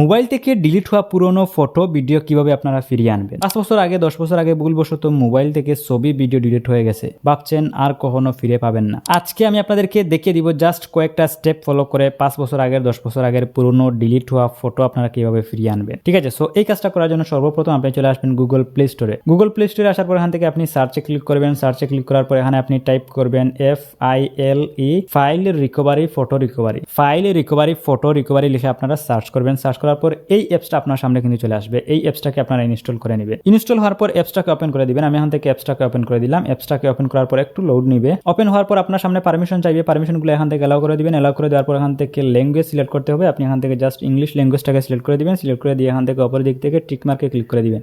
Mobile থেকে delete হওয়া পুরনো ফটো ভিডিও কীভাবে আপনারা ফিরিয়ে আনবেন? পাঁচ বছর আগে, দশ বছর আগে ভুলবশত মোবাইল থেকে ছবি ভিডিও ডিলিট হয়ে গেছে। ভাবছেন আর কখনো ফিরে পাবেন না। আজকে আমি আপনাদেরকে দেখিয়ে দিব জাস্ট কয়েকটা স্টেপ ফলো করে পাঁচ বছর আগের, দশ বছর আগের পুরনো ডিলিট হওয়া ফটো আপনারা কীভাবে ফিরিয়ে আনবেন। ঠিক আছে সো এই কাজটা করার জন্য সর্বপ্রথম আপনি চলে আসবেন গুগল প্লে স্টোরে গুগল প্লে স্টোরে আসার পর এখান থেকে আপনি সার্চে ক্লিক করবেন। সার্চে ক্লিক করার পর এখানে আপনি টাইপ করবেন F I L E file recovery photo recovery file recovery photo recovery লিখে আপনারা সার্চ করবেন। সার্চ করার পর এই অ্যাপসটা আপনার সামনে কিন্তু চলে আসবে। এই অ্যাপসটাকে আপনারা ইনস্টল করে নেবেন ইনস্টল হওয়ার পর অ্যাপসটাকে ওপেন করে দিবেন। আমি এখান থেকে অ্যাপসটাকে ওপেন করে দিলাম। অ্যাপসটাকে ওপেন করার পর একটু লোড নিবে। ওপেন হওয়ার পর আপনার সামনে পারমিশন চাইবে। পারমিশনগুলো এখান থেকে অ্যালাউ করে দিবেন। অ্যালাউ করে দেওয়ার পর এখান থেকে ল্যাঙ্গুয়েজ সিলেক্ট করতে হবে। আপনি এখান থেকে জাস্ট ইংলিশ ল্যাঙ্গুয়েজটাকে সিলেক্ট করে দিবেন। সিলেক্ট করে দিয়ে এখান থেকে অপর দিক থেকে টিক মার্কে ক্লিক করে দিবেন।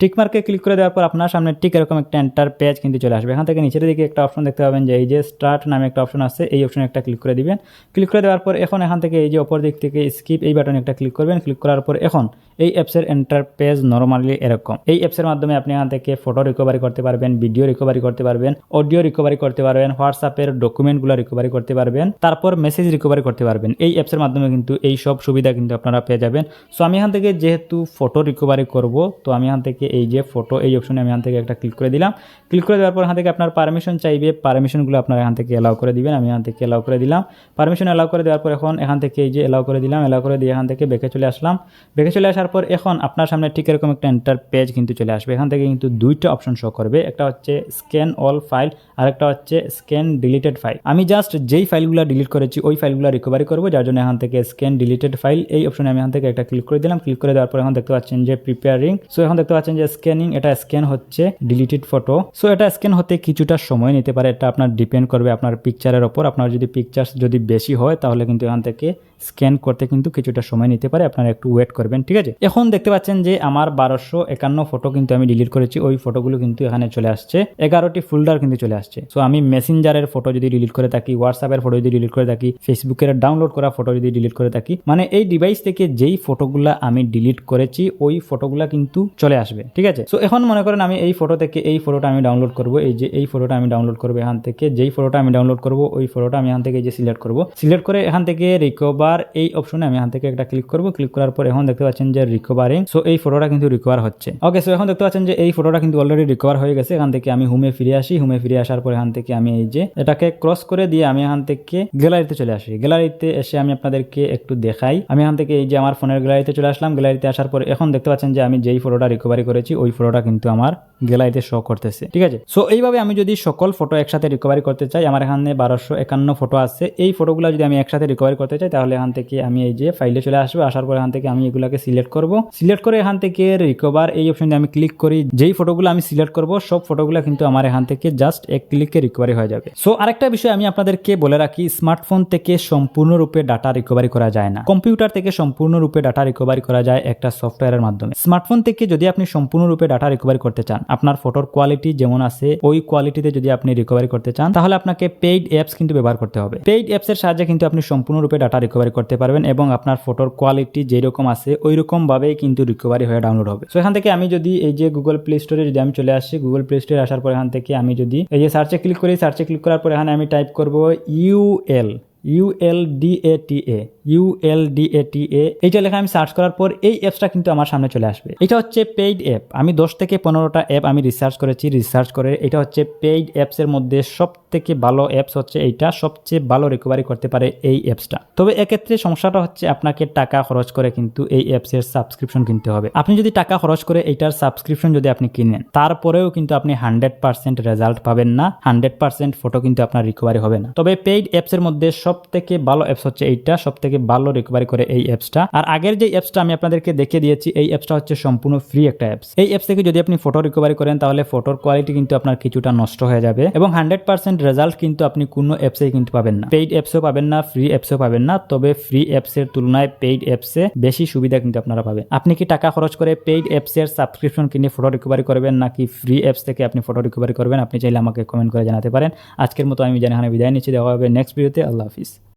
টিক মার্কে ক্লিক করে দেওয়ার পর আপনার সামনে ঠিক এরকম একটা এন্টার পেজ কিন্তু চলে আসবে। এখান থেকে নিচের দিকে একটা অপশন দেখতে পাবেন যে এই যে স্টার্ট নামে একটা অপশন আছে, এই অপশনে একটা ক্লিক করে দিবেন। ক্লিক করে দেওয়ার পর এখন এখান থেকে এই যে অপর দিক থেকে স্কিপ এই বাটনে একটা ক্লিক করবেন। ক্লিক করার পর এখন এই অ্যাপসের এন্টার পেজ নর্মালি এরকম। এই অ্যাপসের মাধ্যমে আপনি এখান থেকে ফটো রিকভারি করতে পারবেন ভিডিও রিকভারি করতে পারবেন অডিও রিকভারি করতে পারবেন হোয়াটসঅ্যাপের ডকুমেন্টগুলো রিকভারি করতে পারবেন, তারপর মেসেজ রিকভারি করতে পারবেন। এই অ্যাপসের মাধ্যমে কিন্তু এই সব সুবিধা কিন্তু আপনারা পেয়ে যাবেন। সো আমি এখান থেকে যেহেতু ফটো রিকভারি করব, তো আমি এখান থেকে এই যে ফটো এই অপশনে আমি এখান থেকে একটা ক্লিক করে দিলাম। ক্লিক করে দেওয়ার পর এখান থেকে আপনার পারমিশন চাইবে পারমিশনগুলো আপনার এখান থেকে এলাও করে দিবেন, আমি এখান থেকে এলাও করে দিলাম। পারমিশন এলাও করে দেওয়ার পর এখন এখান থেকে এই যে এলাও করে দিলাম এলাও করে দিয়ে এখান থেকে বেঁকে চলে আসলাম। বেঁকে চলে আসার পর এখন আপনার সামনে ঠিক এরকম একটা এন্টার পেজ কিন্তু চলে আসবে। এখান থেকে কিন্তু দুইটা অপশন শো করবে, একটা হচ্ছে স্ক্যান অল ফাইল আরেকটা হচ্ছে স্ক্যান ডিলিটেড ফাইল আমি জাস্ট যেই ফাইলগুলো ডিলিট করেছি, ওই ফাইলগুলো রিকভারি করব, যার জন্য এখান থেকে স্ক্যান ডিলিটেড ফাইল এই অপশনে আমি এখান থেকে একটা ক্লিক করে দিলাম। ক্লিক করে দেওয়ার পর এখন দেখতে পাচ্ছেন যে প্রিপেয়ারিং সো এখন দেখতে পাচ্ছেন যে স্ক্যানিং এটা স্ক্যান হচ্ছে ডিলিটেড ফটো সো এটা স্ক্যান হতে কিছুটা সময় নিতে পারে। এটা আপনার ডিপেন্ড করবে আপনার পিকচারের ওপর। আপনার যদি পিকচার্স যদি বেশি হয়, তাহলে কিন্তু এখান থেকে স্ক্যান করতে কিন্তু কিছুটা সময় নিতে পারে। আপনারা একটু ওয়েট করবেন, ঠিক আছে? এখন দেখতে পাচ্ছেন যে আমার বারোশো একান্ন ফটো কিন্তু আমি ডিলিট করেছি। ওই ফটোগুলো কিন্তু এখানে চলে আসছে। এগারোটি ফোল্ডার কিন্তু চলে আসছে। সো আমি মেসেঞ্জারের ফটো যদি ডিলিট করে থাকি হোয়াটসঅ্যাপের ফটো যদি ডিলিট করে থাকি ফেসবুকের ডাউনলোড করা ফটো যদি ডিলিট করে থাকি মানে এই ডিভাইস থেকে যেই ফটোগুলা আমি ডিলিট করেছি, ওই ফটোগুলা কিন্তু চলে আসবে, ঠিক আছে? সো এখন মনে করেন আমি এই ফটো থেকে এই ফটোটা আমি ডাউনলোড করব। এই যে এই ফটোটা আমি ডাউনলোড করব এখান থেকে, যেই ফটোটা আমি ডাউনলোড করব, ওই ফটোটা আমি এখান থেকে যে সিলেক্ট করব। সিলেক্ট করে এখান থেকে রিকভার এই অপশনে আমি এখান থেকে একটা ক্লিক করব। ক্লিক করার পর এখন দেখতে পাচ্ছেন যে রিকভারিং সো এই ফটোটা কিন্তু রিকভার হচ্ছে। ওকে সো এখন দেখতে পাচ্ছেন যে এই ফটোটা কিন্তু অলরেডি রিকভার হয়ে গেছে। এখান থেকে আমি হুমে ফিরে আসি। হোমে ফিরে আসার পর এখান থেকে আমি এই যে এটাকে ক্রস করে দিয়ে আমি এখান থেকে গ্যালারিতে চলে আসি। গ্যালারিতে এসে আমি আপনাদেরকে একটু দেখাই। আমি এখান থেকে এই যে আমার ফোনের গ্যালারিতে চলে আসলাম। গ্যালারিতে আসার পর এখন দেখতে পাচ্ছেন যে আমি যেই ফটোটা রিকভারি করেছি, ওই ফটোটা কিন্তু আমার গ্যালারিতে শো করতেছে। ঠিক আছে? সো এইভাবে আমি যদি সকল ফটো একসাথে রিকভারি করতে চাই, আমার এখানে বারোশো একান্ন ফটো আছে। এই ফটোগুলো যদি আমি একসাথে রিকভারি করতে চাই, তাহলে এখান থেকে আমি এই যে ফাইলে চলে আসব। আসার পর এখান থেকে আমি এগুলোকে সিলেক্ট করব। সিলেক্ট করে এখান থেকে রিকভার এই অপশনে আমি ক্লিক করি। যেই ফটোগুলো আমি সিলেক্ট করব, সব ফটোগুলো কিন্তু আমার এখান থেকে জাস্ট এক ক্লিকে রিকভারি হয়ে যাবে। সো আরেকটা বিষয় আমি আপনাদেরকে বলে রাখি স্মার্টফোন থেকে সম্পূর্ণরূপে ডাটা রিকভারি করা যায় না। কম্পিউটার থেকে সম্পূর্ণরূপে ডাটা রিকভারি করা যায় একটা সফটওয়্যারের মাধ্যমে। স্মার্টফোন থেকে যদি আপনি সম্পূর্ণরূপে ডাটা রিকভারি করতে চান, আপনার ফটোর কোয়ালিটি যেমন আছে, ওই কোয়ালিটিতে যদি আপনি রিকভারি করতে চান, তাহলে আপনাকে পেইড অ্যাপস কিন্তু ব্যবহার করতে হবে। পেইড অ্যাপসের সাহায্যে কিন্তু আপনি সম্পূর্ণরূপে ডাটা রিকভারি করতে পারবেন এবং আপনার ফটোর কোয়ালিটি যেরকম আছে ওই রকম ভাবেই কিন্তু রিকভারি হয়ে ডাউনলোড হবে। সো এখান থেকে আমি যদি এই যে গুগল প্লে স্টোরে যদি আমি চলে আসি গুগল প্লে স্টোরে আসার পর এখান থেকে আমি যদি এই যে সার্চে ক্লিক করি সার্চে ক্লিক করার পর এখানে আমি টাইপ করব ইউএল ইউএলডিএটিএ ইউএলডিএটিএ এইটা লেখা আমি সার্চ করার পর এই অ্যাপসটা কিন্তু আমার সামনে চলে আসবে। এটা হচ্ছে পেইড অ্যাপ আমি দশ থেকে পনেরোটা অ্যাপ আমি রিসার্চ করেছি রিসার্চ করে এটা হচ্ছে পেইড অ্যাপসের মধ্যে সব থেকে ভালো অ্যাপস হচ্ছে এইটা, সবচেয়ে ভালো রিকভারি করতে পারে এই অ্যাপসটা তবে এক্ষেত্রে সমস্যাটা হচ্ছে আপনাকে টাকা খরচ করে কিন্তু এই অ্যাপসের সাবস্ক্রিপশন কিনতে হবে। আপনি যদি টাকা খরচ করে এইটার সাবস্ক্রিপশন যদি আপনি কিনেন, তারপরেও কিন্তু আপনি হান্ড্রেড পার্সেন্ট রেজাল্ট পাবেন না হান্ড্রেড পার্সেন্ট ফটো কিন্তু আপনার রিকভারি হবে না। তবে পেইড অ্যাপসের মধ্যে সব থেকে ভালো অ্যাপস হচ্ছে এইটা সব থেকে ভালো রিকভারি করে এই অ্যাপসটা আর আগের যে অ্যাপসটা আমি আপনাদেরকে দেখিয়ে দিয়েছি, এই অ্যাপসটা হচ্ছে সম্পূর্ণ ফ্রি একটা অ্যাপস এই অ্যাপস থেকে যদি আপনি ফটো রিকভারি করেন, তাহলে ফটোর কোয়ালিটি কিন্তু আপনার কিছুটা নষ্ট হয়ে যাবে এবং হান্ড্রেড পার্সেন্ট রেজাল্ট কিন্তু আপনি কোনো অ্যাপসেই কিন্তু পাবেন না। পেইড অ্যাপসও পাবেন না ফ্রি অ্যাপসও পাবেন না, তবে ফ্রি অ্যাপসের তুলনায় পেইড অ্যাপসে বেশি সুবিধা কিন্তু আপনারা পাবেন। আপনি কি টাকা খরচ করে পেইড অ্যাপসের সাবস্ক্রিপশন কিনে ফটো রিকভারি করবেন, নাকি ফ্রি অ্যাপস থেকে আপনি ফটো রিকভারি করবেন? আপনি চাইলে আমাকে কমেন্ট করে জানাতে পারেন। আজকের মতো আমি জানি বিদায় নিচ্ছি, দেখা হবে নেক্সট ভিডিওতে আল্লাহ হাফিজ।